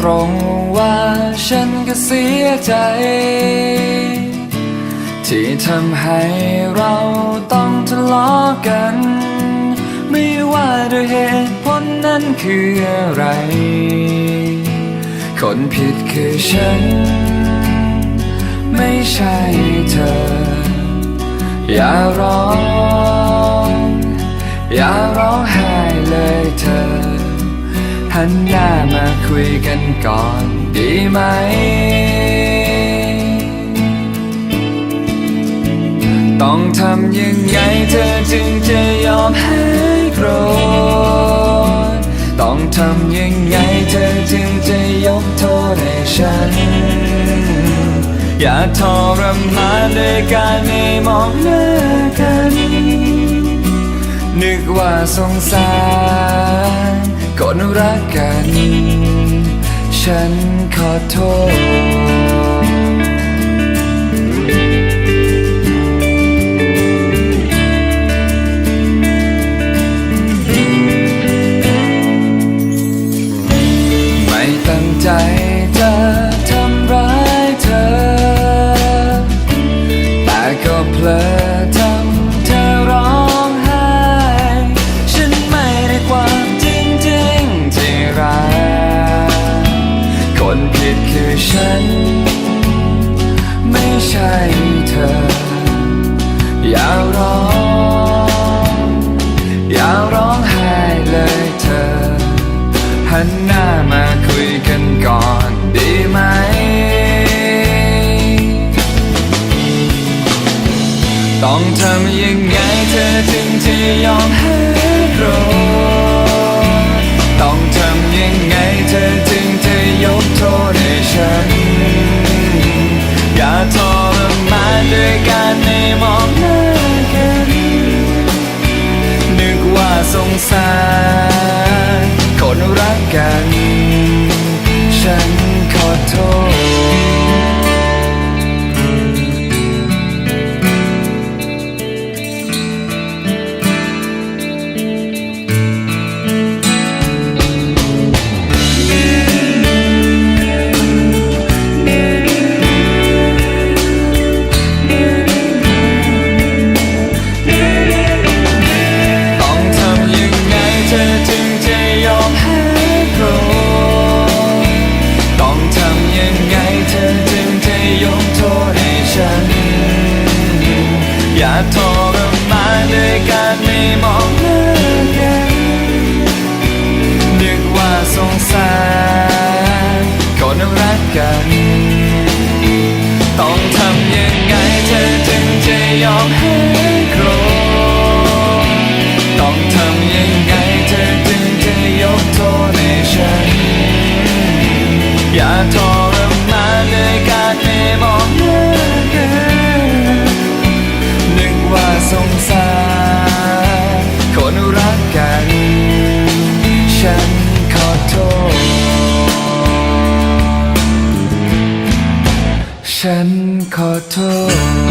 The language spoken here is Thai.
ตรงว่าฉันก็เสียใจ ที่ทำให้เราต้องทะเลาะกัน ไม่ว่าด้วยเหตุผลนั้นคืออะไร คนผิดคือฉัน ไม่ใช่เธอ อย่าร้อง อย่าร้องไห้เลยเธอ หันหน้ามาคุยกันก่อนดีไหม ต้องทำยังไงเธอจึงจะยอมให้โกรธ ต้องทำยังไงเธอจึงจะยกโทษให้ฉัน อย่าทรมานด้วยการไม่มองหน้ากัน นึกว่าสงสาร คนรักกัน ฉันขอโทษ ฉัน ไม่ใช่เธอ อย่าร้อง อย่าร้องไห้เลยเธอ หันหน้ามาคุยกันก่อนดีไหมต้องทำยังไงเธอจึงจะยอมให้โกร ด้วยกไม่มองหน้ากันนึกว่าสงสารคนรักกัน ต้องทำยังไงเธอจึงจะยอมให้ ฉันขอโทษ